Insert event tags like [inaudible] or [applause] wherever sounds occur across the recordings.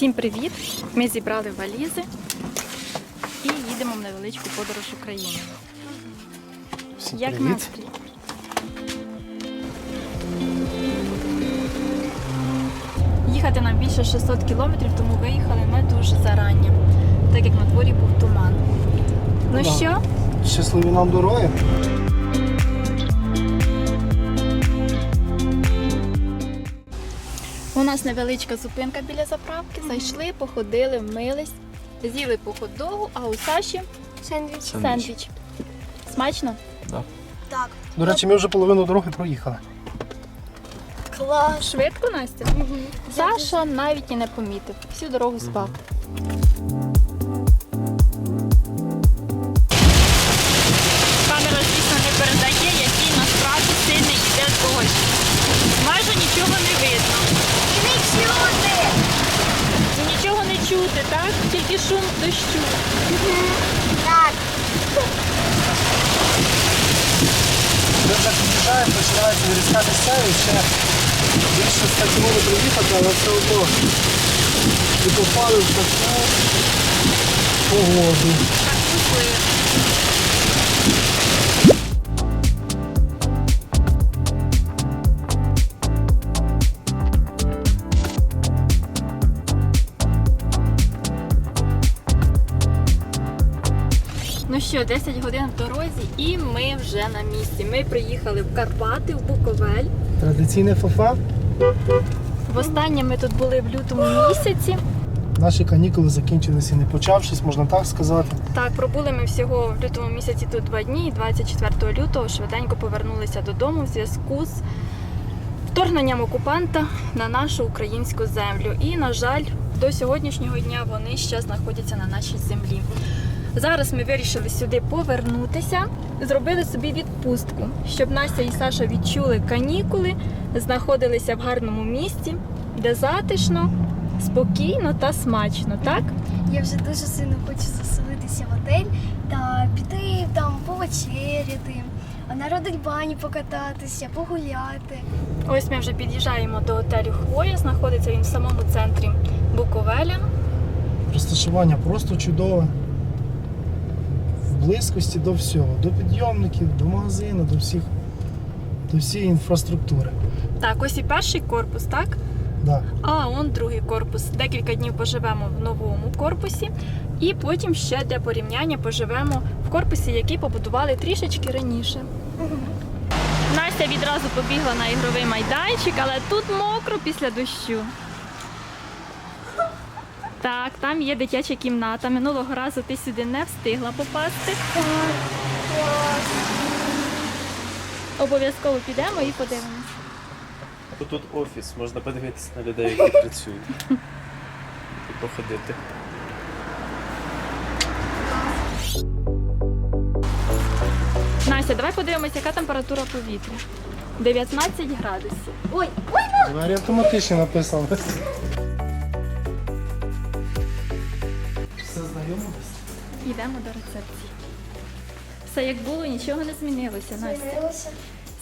Всім привіт! Ми зібрали валізи і їдемо в невеличку подорож Україною. Всім Як привіт. настрій? Їхати нам більше 600 кілометрів, тому виїхали ми дуже зарання, так як на дворі був туман. Ну Да. що, Щасливі нам дороги. Нас невеличка зупинка біля заправки. Зайшли, походили, вмились, з'їли по хот-догу, а у Саші Сендвіч. сендвіч. Смачно? Так. До речі, ми вже половину дороги проїхали. Клас. Швидко, Настя? Саша навіть і не помітив. Всю дорогу спав. Шум дощу. Так. Ми вже під'їжджаємо, починається різка місцевість, ще більше 100 кілометрів їхати, але все одно і попали в таку погоду. Так, що, 10 годин в дорозі і ми вже на місці. Ми приїхали в Карпати, в Буковель. Традиційне ФФА. Востаннє ми тут були в лютому місяці. Наші канікули закінчилися не почавшись, можна так сказати. Так, пробули ми всього в лютому місяці тут два дні, і 24 лютого швиденько повернулися додому в зв'язку з вторгненням окупанта на нашу українську землю. І, на жаль, до сьогоднішнього дня вони ще знаходяться на нашій землі. Зараз ми вирішили сюди повернутися, зробили собі відпустку, щоб Настя і Саша відчули канікули, знаходилися в гарному місці, де затишно, спокійно та смачно, так? Я вже дуже сильно хочу заселитися в готель та піти там повечеряти, на родильбані покататися, погуляти. Ось ми вже під'їжджаємо до готелю Хвоя. Знаходиться він в самому центрі Буковеля. Розташування просто чудове. Близькості до всього, до підйомників, до магазину, до всіх, до всієї інфраструктури. Так, ось і перший корпус, так? Да. А он другий корпус. Декілька днів поживемо в новому корпусі, і потім ще для порівняння поживемо в корпусі, який побудували трішечки раніше. Настя відразу побігла на ігровий майданчик, але тут мокро після дощу. Так, там є дитяча кімната. Минулого разу ти сюди не встигла попасти. Обов'язково підемо і подивимося. Бо Тут офіс, можна подивитися на людей, які працюють. І походити. Настя, давай подивимося, яка температура повітря. 19 градусів. Ой, ой, Двері автоматично написано. Йдемо до рецепції. Все як було, нічого не змінилося, Настя. змінилося.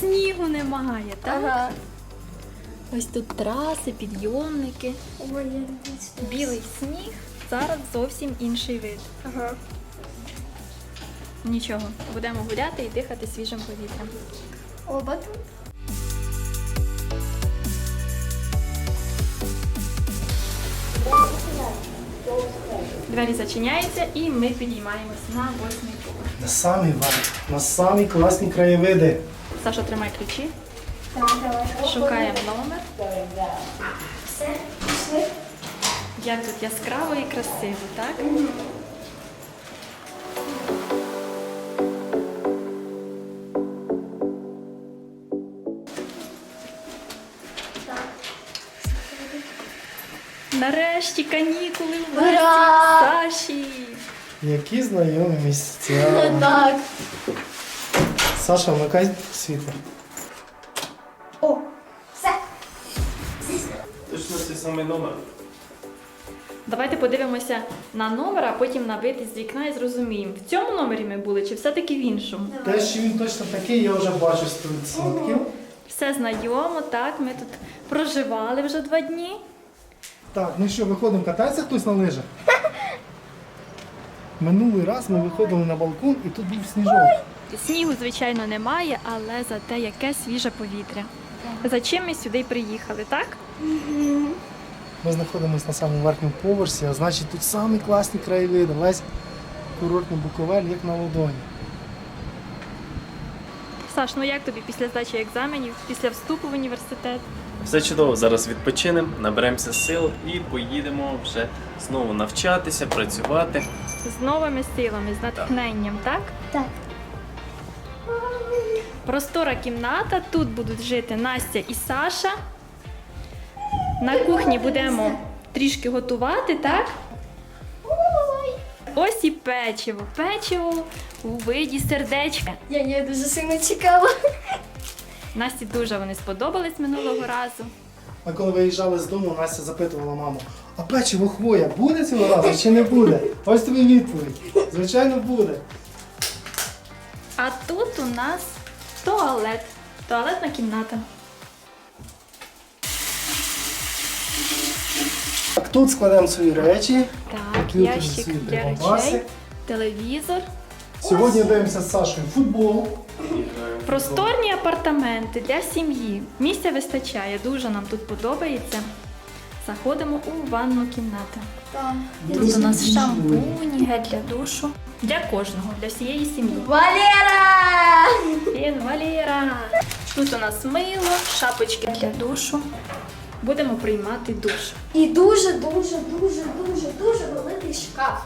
Снігу немає, так? Ага. Ось тут траси, підйомники, Ой, я дивлюсь. білий сніг. Зараз зовсім інший вид. Ага. Нічого, будемо гуляти і дихати свіжим повітрям. Оба тут. Двері зачиняються і ми підіймаємось на восьмий поверх. На самий верх, на самі класні краєвиди. Саша, тримай ключі, шукаємо номер. Все, пішли. Як тут яскраво і красиво, так? Нарешті канікули в! Саші. Які знайомі місця. Так. Саша, вмикай світло. О, все. Точно цей самий номер. Давайте подивимося на номер, а потім на вид із вікна і зрозуміємо, в цьому номері ми були чи все-таки в іншому. Те, що він точно такий, я вже бачу 100%. Все знайомо, так, ми тут проживали вже два дні. Так, ну що, виходимо, катається хтось на лижах? [laughs] Минулий раз ми виходили на балкон і тут був сніжок. Снігу, звичайно, немає, але зате яке свіже повітря. За чим ми сюди й приїхали, так? Ми знаходимося на самому верхньому поверсі, а значить тут самі класні краєвиди. Весь курортний Буковель як на ладоні. Саш, ну як тобі після здачі екзаменів, після вступу в університет? Все чудово, зараз відпочинемо, наберемося сил і поїдемо вже знову навчатися, працювати. З новими силами, з натхненням, так? Так. Простора кімната. Тут будуть жити Настя і Саша. На кухні будемо трішки готувати, так? Ось і печиво. Печиво у виді сердечка. Я, я дуже сильно чекала. Насті дуже вони сподобались минулого разу. А коли виїжджали з дому, Настя запитувала маму, а печиво хвоя буде цього разу чи не буде? Ось тобі відповідь. Звичайно, буде. А тут у нас туалет. Туалетна кімната. Так, тут складемо свої речі. Так, Комп'ютер, ящик свій для речей, телевізор. Сьогодні дивимося з Сашою футбол. Просторні апартаменти для сім'ї. Місця вистачає, дуже нам тут подобається. Заходимо у ванну кімнату. Так. Тут у нас шампунь, гель для душу. Для кожного, для всієї сім'ї. Валера! Він Валера. Тут у нас мило, шапочки для душу. Будемо приймати душ. І дуже, дуже, дуже, дуже, дуже великий шкаф.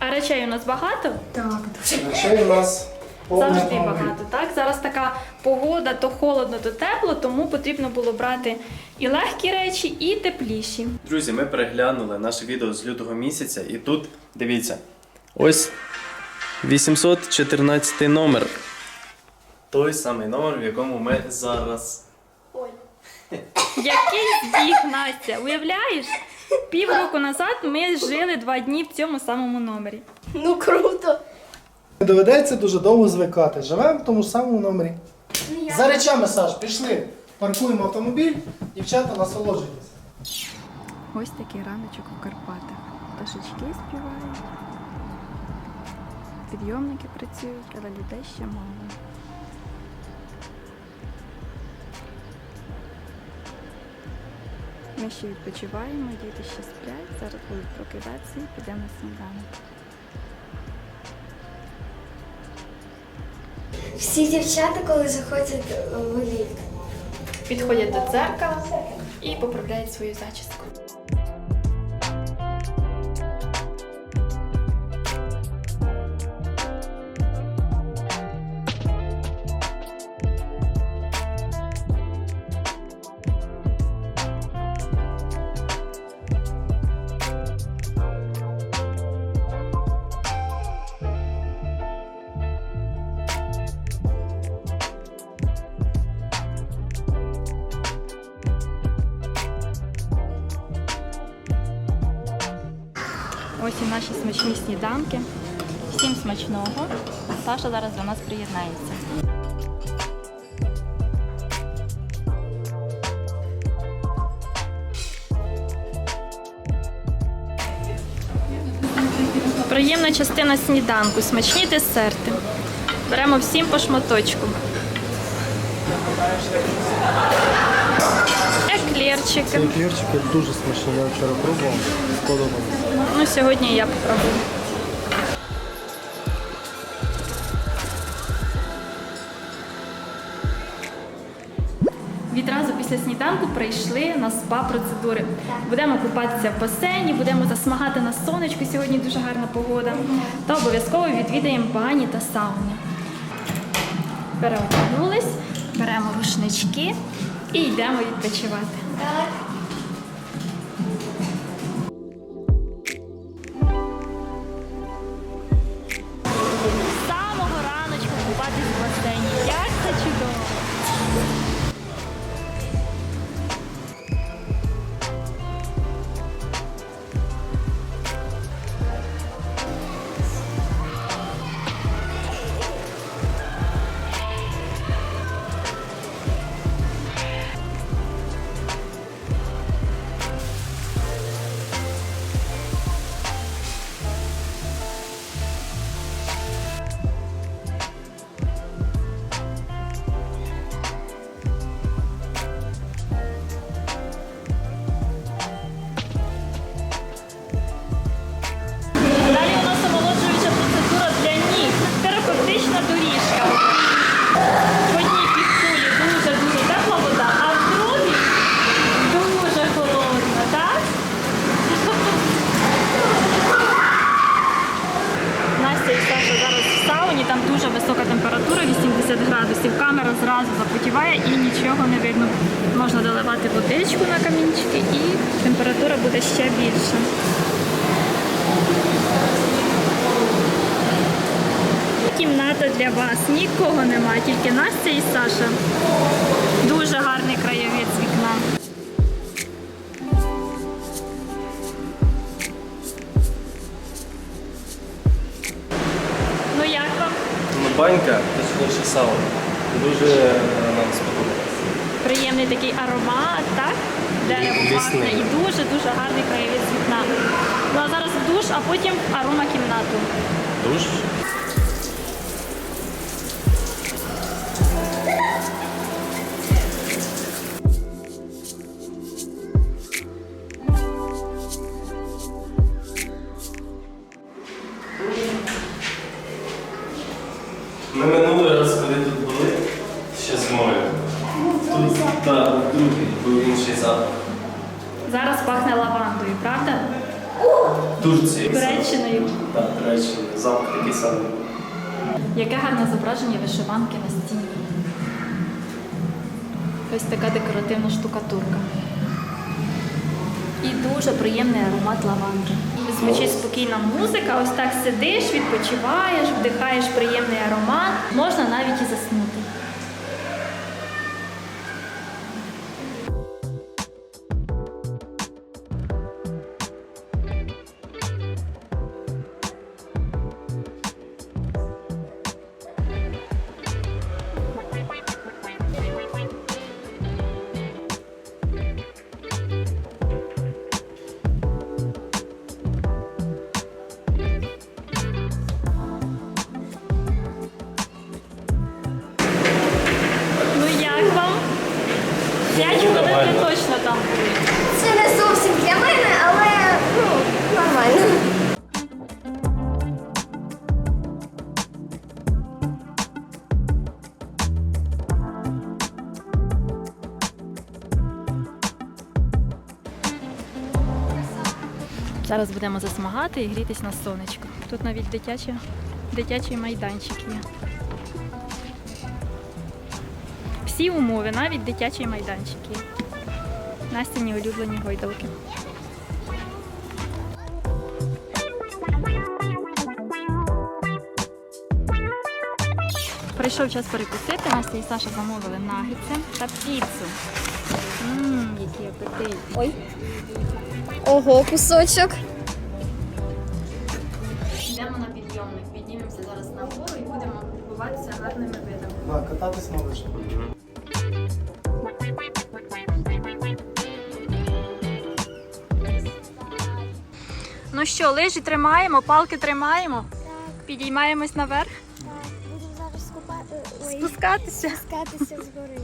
А речей у нас багато? Так, дуже. Речей у нас Завжди багато. Так, зараз така погода, то холодно, то тепло, тому потрібно було брати і легкі речі, і тепліші. Друзі, ми переглянули наше відео з лютого місяця, і тут дивіться, ось 814 номер. Той самий номер, в якому ми зараз. Який збіг, Настя, уявляєш? Півроку назад ми жили два дні в цьому самому номері. Ну круто. Не доведеться дуже довго звикати. Живемо в тому ж самому номері. Ну, я- За речами, Саш, пішли. Паркуємо автомобіль, дівчата насолоджуйтесь. Ось такий раночок у Карпатах. Пташечки співають, підйомники працюють, але людей ще мало. Ми ще відпочиваємо, діти ще сплять, зараз будуть прокидатися і підемо на сніданок. Всі дівчата, коли заходять в ліфт. Підходять до дзеркала і поправляють свою зачіску. Ось і наші смачні сніданки. Всім смачного. Саша зараз до нас приєднається. Приємна частина сніданку, смачні десерти. Беремо всім по шматочку. Еклерчики. Цей перчик дуже смачний, я вчора пробував. Сподобалось. Ну, сьогодні я попробую. Відразу після сніданку прийшли на спа-процедури. Будемо купатися в басейні, будемо засмагати на сонечку. Сьогодні дуже гарна погода. Та обов'язково відвідаємо бані та сауни. Переодягнулись, беремо рушнички і йдемо відпочивати. Можна доливати водичку на камінчики і температура буде ще більша. Кімната для вас. Нікого нема, тільки Настя і Саша. Дуже гарний краєвид з вікна. Ну як вам? Ну, банька, точніше сауна. Дуже е. Приємний такий аромат, так? Дерево пахне і дуже-дуже гарний краєвид з вікна. Ну а зараз в душ, а потім арома кімнату. Душ. Ми минулий запах. Зараз пахне лавандою, правда? Турції. Туреччиною. Так, Туреччина. Запах такий самий. Яке гарне зображення вишиванки на стіні. Ось така декоративна штукатурка. І дуже приємний аромат лаванди. Звучить спокійна музика, ось так сидиш, відпочиваєш, вдихаєш приємний аромат, можна навіть і заснути. Там були. Це не зовсім для мене, але ну, нормально. Зараз будемо засмагати і грітись на сонечку. Тут навіть дитячі, дитячий майданчик є. Всі умови, навіть дитячий майданчик є. Настяні улюблені гойдалки. Прийшов час перекусити. Настя і Саша замовили нагетси та піцу. Ммм, який апетит. Ой, Ого, кусочок. Йдемо на підйомник, піднімемося зараз на гору і будемо любуватися гарними видами. Так, кататись можеш. Ну що, лижі тримаємо, палки тримаємо, підіймаємось наверх, Будемо зараз скупати, спускатися. спускатися з гори.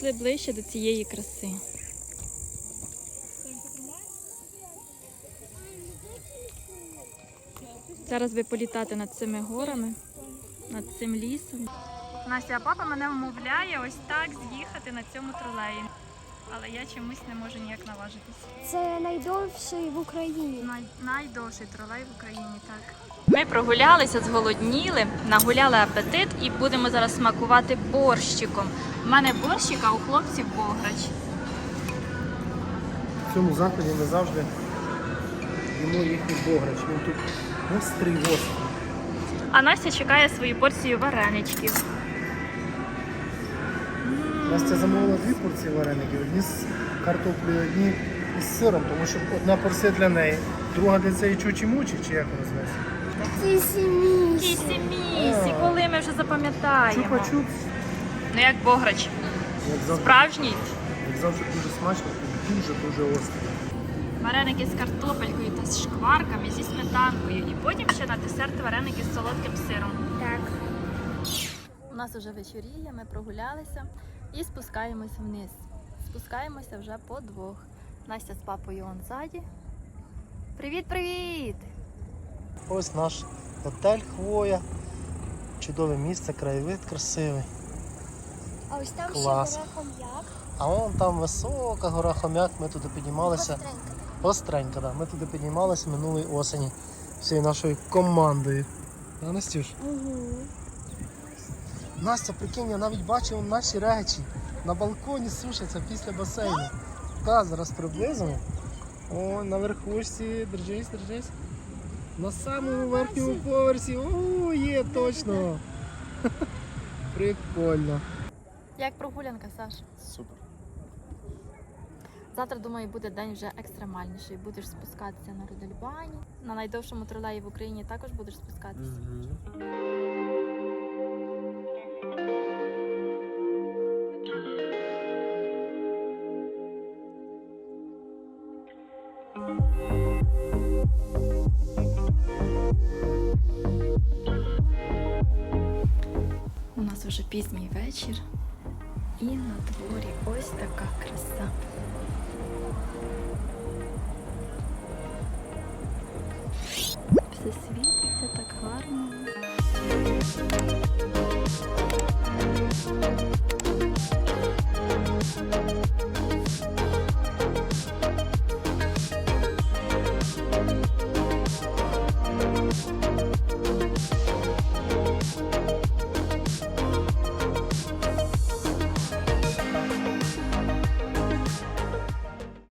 Підійшли ближче до цієї краси. Зараз би політати над цими горами, над цим лісом. Настя, а папа мене вмовляє ось так з'їхати на цьому тролеї. Але я чомусь не можу ніяк наважитись. Це найдовший в Україні. Най... Найдовший тролей в Україні, так. Ми прогулялися, зголодніли, нагуляли апетит і будемо зараз смакувати борщиком. У мене борщик, а у хлопців бограч. В цьому закладі ми завжди їмо їхній бограч. Він тут гострий гострий. А Настя чекає свою порцію вареничків. Настя замовила дві порції вареників, одні з картоплею, одні із сиром, тому що одна порція для неї, друга для цієї чучі-мучі, чи як вона називається? Кісімісь. Кісі місі, коли ми вже запам'ятаємо. Чупа-чуп. Ну як бограч. Як завжди, Справжній. як завжди дуже смачно і дуже-дуже острий. Вареники з картопелькою та з шкварками зі сметанкою. І потім ще на десерт вареники з солодким сиром. Так. У нас вже вечоріє, ми прогулялися і спускаємось вниз. Спускаємося вже по двох. Настя з папою он ззаді. Привіт, привіт! Ось наш готель Хвоя. Чудове місце, краєвид красивий. А ось там Клас. ще гора хом'як. А вон там висока гора Хом'як, ми туди піднімалися. Остренька. Остренька, да. Ми туди піднімалися минулої осені всією нашою командою. А, Настюш? Угу. Настя, прикинь, я навіть бачив наші речі. На балконі сушаться після басейну. Та, зараз приблизимо. О, на верхушці, держись, держись. На самому верхньому поверсі. О, є точно. [laughs] Прикольно. Як прогулянка, Саш? Супер. Завтра, думаю, буде день вже екстремальніший. Будеш спускатися на Рудельбані. На найдовшому тролеї в Україні також будеш спускатися. У нас вже пізній вечір. І на дворі ось така краса.